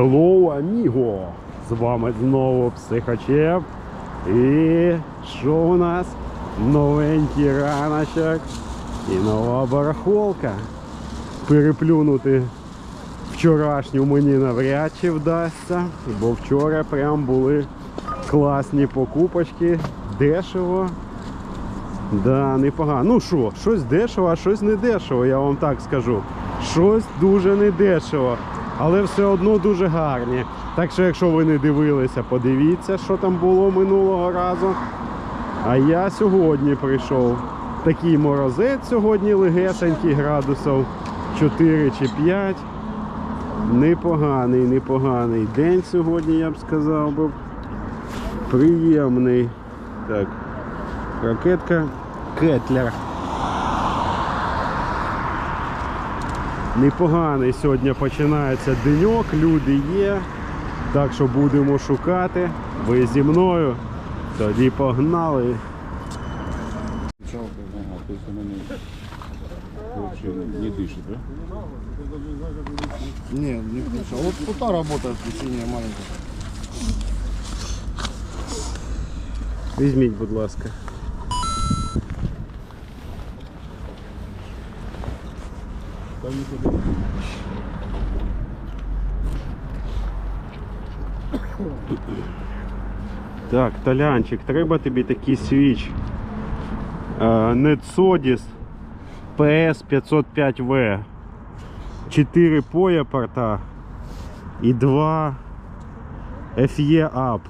Hello, amigo! З вами знову психочеп. І що у нас? Новенький раночок і нова барахолка. Переплюнути вчорашню мені навряд чи вдасться, бо вчора прям були класні покупочки, дешево. Да, непогано. Ну що, щось дешево, а щось не дешево, я вам так скажу. Щось дуже не дешево, але все одно дуже гарні. Так що, якщо ви не дивилися, подивіться, що там було минулого разу. А я сьогодні прийшов. Такий морозець сьогодні легесенький градусів 4 чи 5. Непоганий, непоганий день сьогодні, я б сказав би. Приємний. Так, ракетка Кетлер. Непоганий сьогодні починається деньок, люди є. Так що будемо шукати. Ви зі мною. Тоді погнали. Не, дышит, да? Не, не включал. Вот пута работает, синяя маленькая. Візьміть, будь ласка. Там. Так, Толянчик, треба тобі такий свіч. Нетсодіс PS505V. 4 поя порта і 2 FE Up.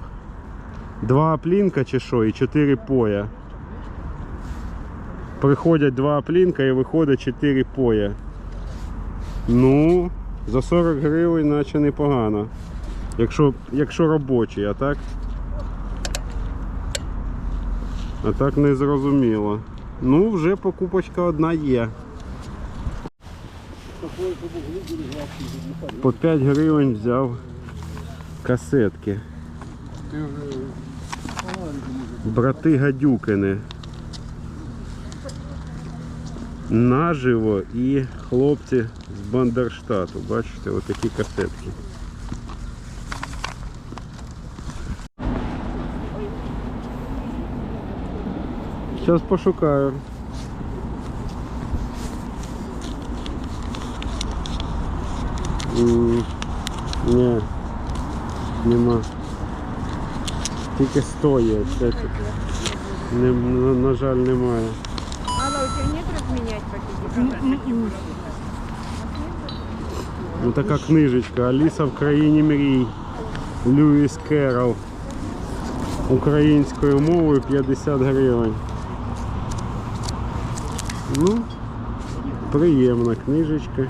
Два аплінка чи що, і 4 поя. Приходять два аплінка і виходить 4 поя. Ну, за 40 гривень наче непогано. Якщо, якщо робочий, а так? А так не зрозуміло. Ну, вже покупочка одна є. По 5 гривень взяв касетки. Брати Гадюкини. Наживо і хлопці з Бандерштату. Бачите, отакі касетки. Зараз пошукаю. М, Ні, нема. Тільки стоїть. Це, не, на, на жаль, немає. Ну така книжечка Аліса в країні мрій. Льюіс Керрол. Українською мовою 50 гривень. Ну, приємна книжечка.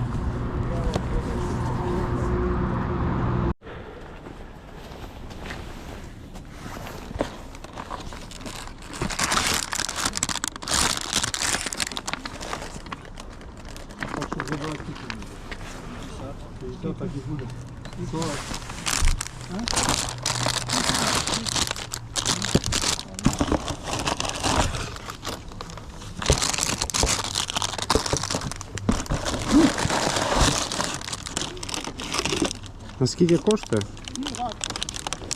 А скільки коштує?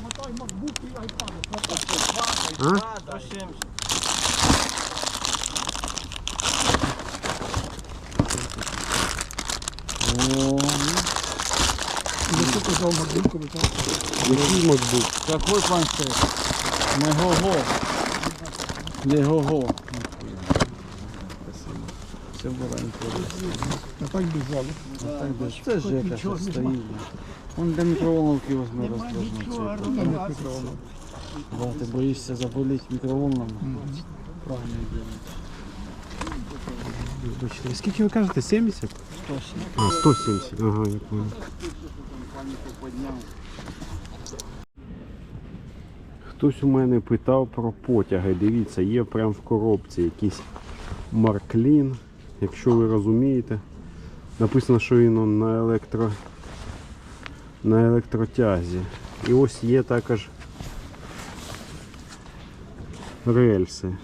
Мотор, макбук і айпад. А? Який MacBook? Какой планшет? Не го-го. Не го-го. Все було інтересно. А так без. А так ж це Жека що стоїть. Он для мікроволновки возьме розтражний. Да, ти боїшся заболіти мікроволнами? Правильно Вибачте, Скільки ви кажете? 70? 170. А, 170. Ага, я понял. Хтось у мене питав про потяги. Дивіться, є прямо в коробці якийсь Марклін, якщо ви розумієте. Написано, що він на електро на електротязі. І ось є також рельси.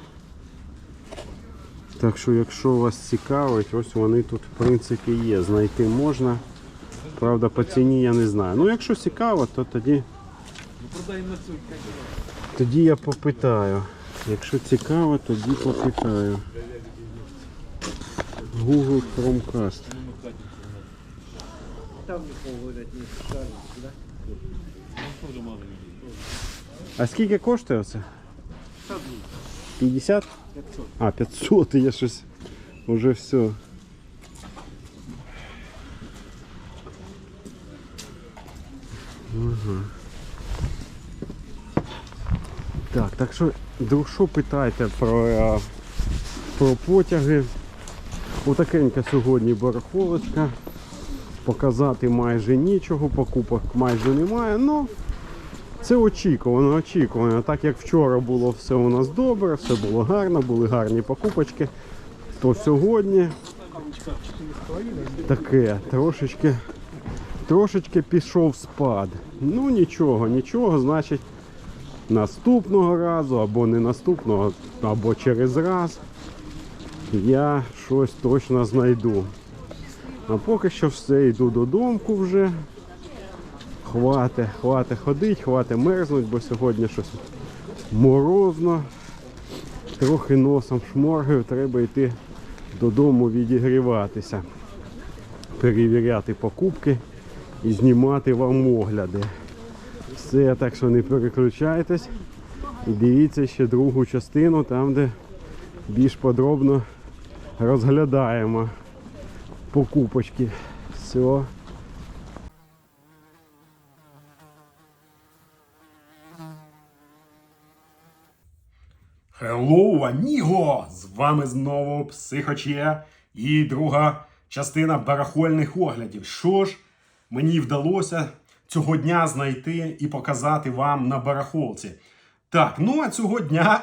Так що, якщо вас цікавить, ось вони тут в принципі є. Знайти можна. Правда, по ціні я не знаю. Ну, якщо цікаво, то тоді. Тоді я попитаю. Якщо цікаво, тоді попитаю. Google Chromecast. А скільки коштує це? 50? А, 500, я щось уже все. Так, так що, друг, що питайте про, е, про потяги? Отакенька сьогодні барахолочка. Показати майже нічого, покупок майже немає. Ну, це очікувано, очікувано. Так як вчора було все у нас добре, все було гарно, були гарні покупочки, то сьогодні таке трошечки, трошечки пішов спад. Ну нічого, нічого, значить наступного разу, або не наступного, або через раз я щось точно знайду. А поки що все, йду додому вже. Хвати, хвати ходить, хвати мерзнуть, бо сьогодні щось морозно. Трохи носом шморгаю, треба йти додому відігріватися, перевіряти покупки і знімати вам огляди. Все, так що не переключайтесь. І дивіться ще другу частину, там де більш подробно розглядаємо покупочки. Все. Хеллоу, Аніго! З вами знову Психоче і друга частина барахольних оглядів. Що ж мені вдалося цього дня знайти і показати вам на барахолці. Так, ну а цього дня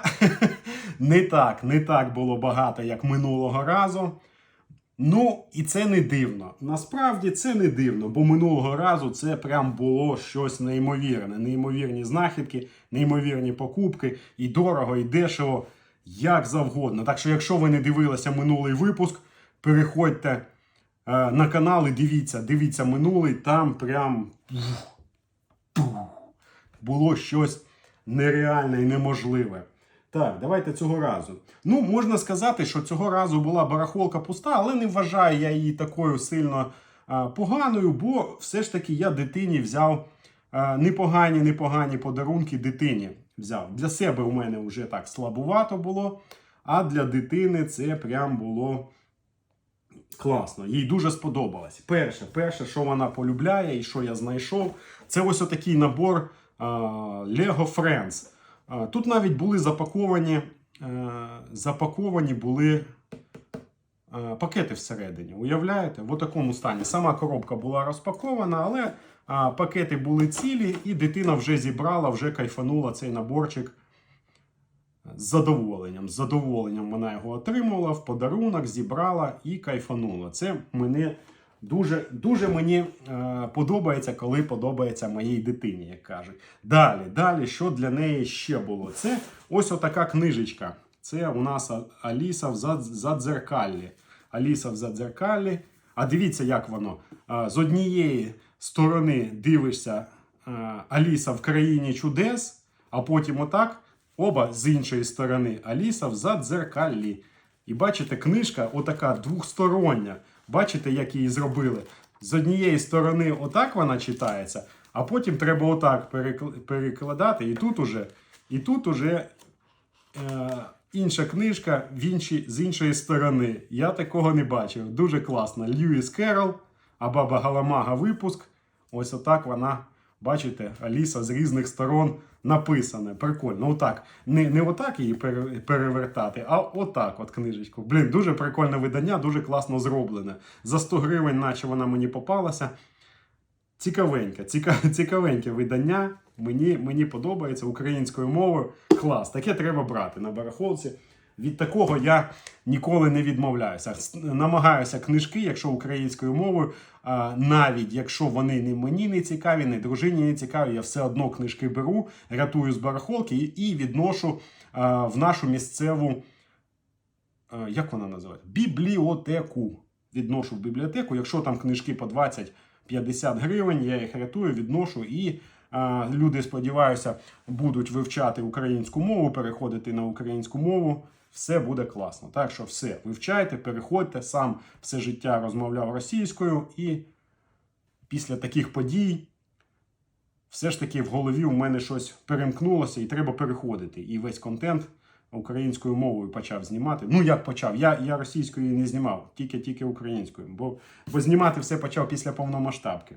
не так, не так було багато, як минулого разу. Ну, і це не дивно. Насправді це не дивно, бо минулого разу це прям було щось неймовірне. Неймовірні знахідки, неймовірні покупки, і дорого, і дешево, як завгодно. Так що, якщо ви не дивилися минулий випуск, переходьте на канал і дивіться, дивіться минулий, там прям було щось нереальне і неможливе. Так, давайте цього разу. Ну, можна сказати, що цього разу була барахолка пуста, але не вважаю я її такою сильно а, поганою, бо все ж таки я дитині взяв а, непогані, непогані подарунки дитині. Взяв. Для себе у мене вже так слабувато було, а для дитини це прям було класно. Їй дуже сподобалось. Перше, перше, що вона полюбляє і що я знайшов, це ось отакий набор а, Lego Friends. А, Тут навіть були запаковані, е, запаковані були е, пакети всередині. Уявляєте? В такому стані. Сама коробка була розпакована, але а, пакети були цілі, і дитина вже зібрала, вже кайфанула цей наборчик з задоволенням. З задоволенням вона його отримала в подарунок, зібрала і кайфанула. Це мене дуже, дуже мені е, подобається, коли подобається моїй дитині, як кажуть. Далі, далі, що для неї ще було? Це ось отака книжечка. Це у нас Аліса в задзеркаллі. Аліса в задзеркаллі. А дивіться, як воно. З однієї сторони дивишся Аліса в країні чудес, а потім отак. Оба з іншої сторони Аліса в задзеркаллі. І бачите, книжка отака двохстороння. Бачите, як її зробили? З однієї сторони, отак вона читається, а потім треба отак перекладати. І тут уже, і тут уже е, інша книжка в іншій, з іншої сторони. Я такого не бачив. Дуже класно. Льюіс Керрол, а баба Галамага випуск. Ось отак вона, бачите, Аліса з різних сторон написане. Прикольно. Отак. Не, не отак її перевертати, а отак от книжечку. Блін, дуже прикольне видання, дуже класно зроблене. За 100 гривень, наче вона мені попалася. Цікавеньке, ціка, цікавеньке видання. Мені, мені подобається українською мовою. Клас, таке треба брати на барахолці. Від такого я ніколи не відмовляюся. Намагаюся книжки, якщо українською мовою, навіть якщо вони не мені не цікаві, не дружині не цікаві, я все одно книжки беру, рятую з барахолки і, відношу в нашу місцеву, як вона називається? Бібліотеку. Відношу в бібліотеку, якщо там книжки по 20 50 гривень. Я їх рятую, відношу і. Люди, сподіваюся, будуть вивчати українську мову, переходити на українську мову. Все буде класно. Так що все, вивчайте, переходьте. Сам все життя розмовляв російською, і після таких подій все ж таки в голові у мене щось перемкнулося, і треба переходити. І весь контент українською мовою почав знімати. Ну, як почав? Я, я російською не знімав, тільки-тільки українською. Бо, бо знімати все почав після повномасштабки.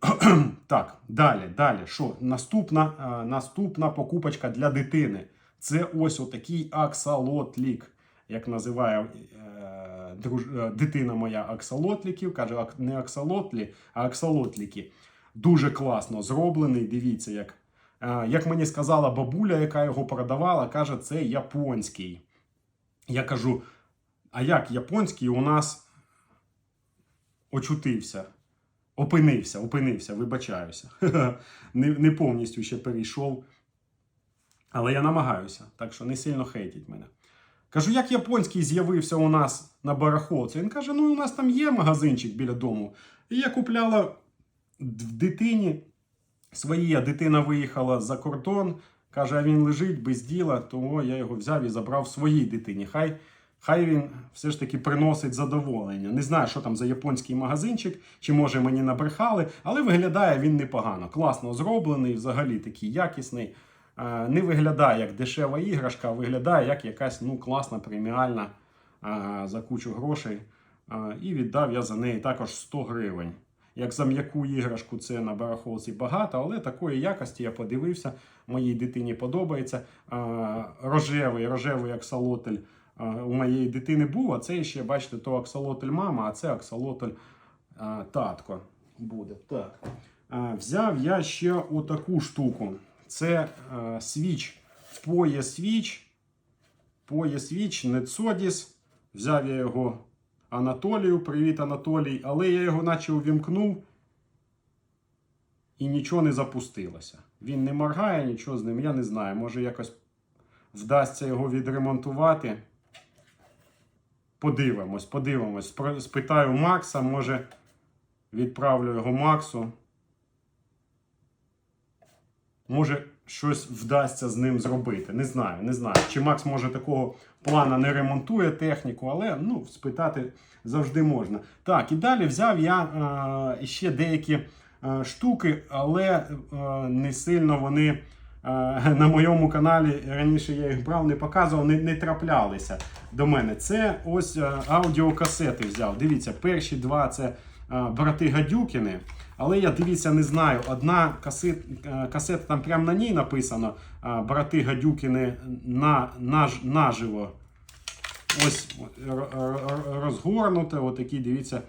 Так, далі, далі. Що? Наступна, наступна покупочка для дитини. Це ось отакий аксалотлік, як називає е, друж, е, дитина моя аксалотліків. Каже, «Ак- не аксалотлі, а аксалотліки. Дуже класно зроблений. Дивіться, як. Е, як мені сказала бабуля, яка його продавала, каже, це японський. Я кажу: а як японський у нас очутився? Опинився, опинився, вибачаюся. не, не повністю ще перейшов. Але я намагаюся, так що не сильно хейтіть мене. Кажу, як японський з'явився у нас на барахолці? Він каже: ну у нас там є магазинчик біля дому. І я купляла в дитині своїй, а дитина виїхала за кордон. Каже, а він лежить без діла, тому я його взяв і забрав своїй дитині. Хай, хай він все ж таки приносить задоволення. Не знаю, що там за японський магазинчик, чи може мені набрехали, але виглядає він непогано. Класно зроблений, взагалі такий якісний. Е, Не виглядає як дешева іграшка, а виглядає як якась ну, класна преміальна е, за кучу грошей. Е, І віддав я за неї також 100 гривень. Як за м'яку іграшку, це на барахолці багато, але такої якості я подивився. Моїй дитині подобається. Рожевий, рожевий аксолотль е, у моєї дитини був, а це ще, бачите, то аксолотль мама, а це аксолотль е, татко буде. Так. Взяв я ще отаку штуку. Це е, свіч, поє свіч, поє свіч, Нецодіс. Взяв я його Анатолію. Привіт, Анатолій. Але я його наче увімкнув і нічого не запустилося. Він не моргає, нічого з ним. Я не знаю. Може якось вдасться його відремонтувати. Подивимось, подивимось. Спитаю Макса, може відправлю його Максу. Може, щось вдасться з ним зробити. Не знаю, не знаю. Чи Макс може такого плана не ремонтує техніку, але ну, спитати завжди можна. Так, і далі взяв я е, ще деякі е, штуки, але е, не сильно вони на моєму каналі раніше я їх брав, не показував, не, не траплялися до мене. Це ось е, аудіокасети взяв. Дивіться, перші два це е, брати Гадюкіни. Але я дивіться, не знаю. Одна касет, е, касета там прямо на ній написано брати Гадюкіни на, наж, наживо. Ось розгорнуте, отакі, дивіться.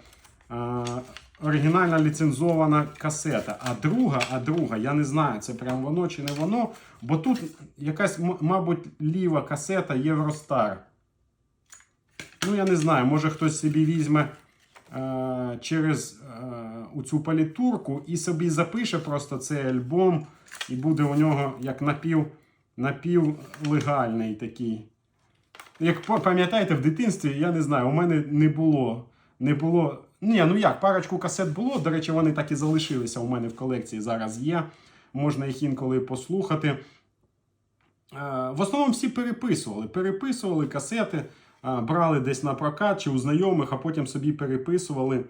Оригінальна ліцензована касета. А друга, а друга, я не знаю, це прям воно чи не воно. Бо тут якась, мабуть, ліва касета Євростар. Ну, я не знаю, може хтось собі візьме е, через е, у цю палітурку і собі запише просто цей альбом, і буде у нього як напів, напівлегальний такий. Як пам'ятаєте, в дитинстві, я не знаю, у мене не було. Не було. Ні, ну як, парочку касет було. До речі, вони так і залишилися у мене в колекції зараз є. Можна їх інколи послухати. Е, В основному всі переписували. Переписували касети, е, брали десь на прокат чи у знайомих, а потім собі переписували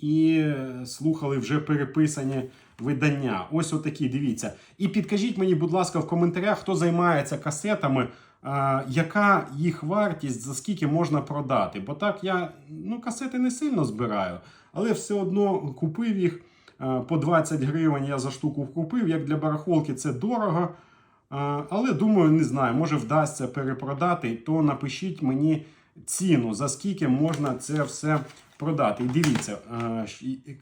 і е, слухали вже переписані видання. Ось отакі, дивіться. І підкажіть мені, будь ласка, в коментарях, хто займається касетами, е, яка їх вартість, за скільки можна продати. Бо так я ну, касети не сильно збираю, але все одно купив їх. е, По 20 гривень я за штуку купив. Як для барахолки це дорого. Але думаю, не знаю, може вдасться перепродати, то напишіть мені ціну, за скільки можна це все продати. І дивіться,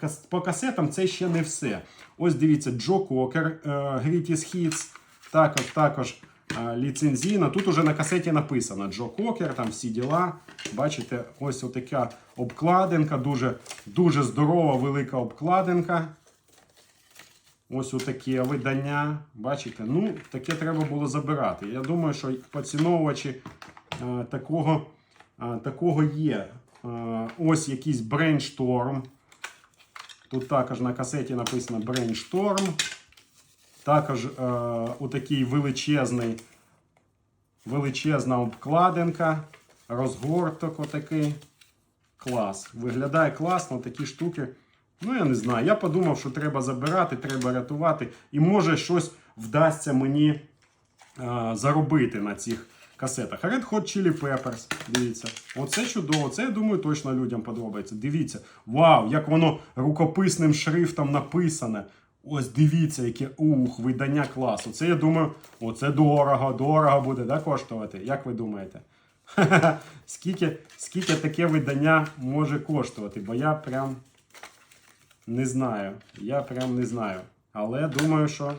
е, по касетам це ще не все. Ось дивіться, Джо Кокер, е, Greatest Hits, також, також е, ліцензійна. Тут уже на касеті написано Джо Кокер, там всі діла. Бачите, ось отака обкладинка, дуже, дуже здорова, велика обкладинка. Ось отакі видання. Бачите, ну, таке треба було забирати. Я думаю, що поціновувачі е, такого, такого є. Ось якийсь брейншторм. Тут також на касеті написано Brainstorm. Також е, отакий величезний, величезна обкладинка, розгорток отакий. Клас. Виглядає класно, такі штуки. Ну, я не знаю. Я подумав, що треба забирати, треба рятувати. І може щось вдасться мені е, заробити на цих касетах. Red Hot Chili Peppers. Дивіться. Оце чудово. Це, я думаю, точно людям подобається. Дивіться. Вау, як воно рукописним шрифтом написане. Ось дивіться, яке ух, видання класу. Це я думаю, оце дорого, дорого буде да, коштувати. Як ви думаєте? скільки, скільки таке видання може коштувати? Бо я прям не знаю. Я прям не знаю. Але думаю, що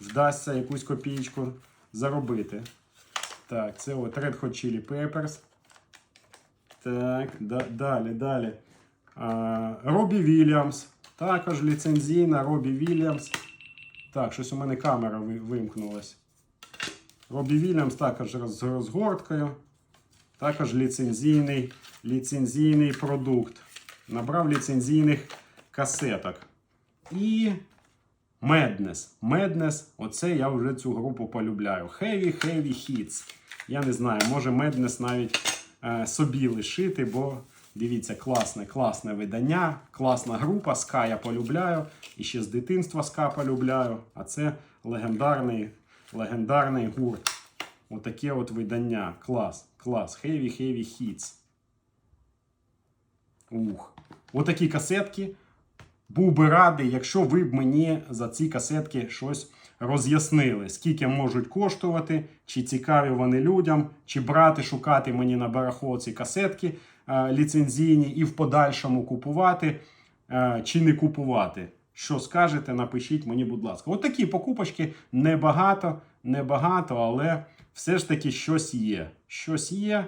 вдасться якусь копійку заробити. Так, це от Red Hot Chili Peppers. Так, да, далі, далі. А, Робі Вільямс. Також ліцензійна Робі Вільямс. Так, щось у мене камера ви- вимкнулась. Робі Вільямс також з розгорткою. Також ліцензійний, ліцензійний продукт. Набрав ліцензійних касеток. І Madness. Madness, оце я вже цю групу полюбляю. Heavy Heavy Hits. Я не знаю, може Madness навіть е, собі лишити, бо дивіться, класне, класне видання, класна група. Ска я полюбляю. І ще з дитинства ска полюбляю. А це легендарний, легендарний гурт. Отаке от видання. Клас, клас. Heavy Heavy Hits. Ух. Отакі касетки. Був би радий, якщо ви б мені за ці касетки щось роз'яснили, скільки можуть коштувати, чи цікаві вони людям, чи брати, шукати мені на барахолці касетки е, ліцензійні і в подальшому купувати, е, чи не купувати. Що скажете, напишіть мені, будь ласка. От такі покупочки небагато, небагато, але все ж таки щось є. Щось є.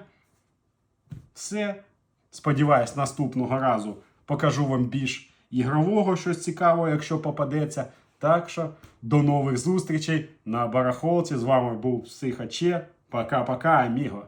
Все. Сподіваюсь, наступного разу покажу вам більш ігрового щось цікавого, якщо попадеться. Так що до нових зустрічей на барахолці. З вами був Психаче. Пока-пока, аміго.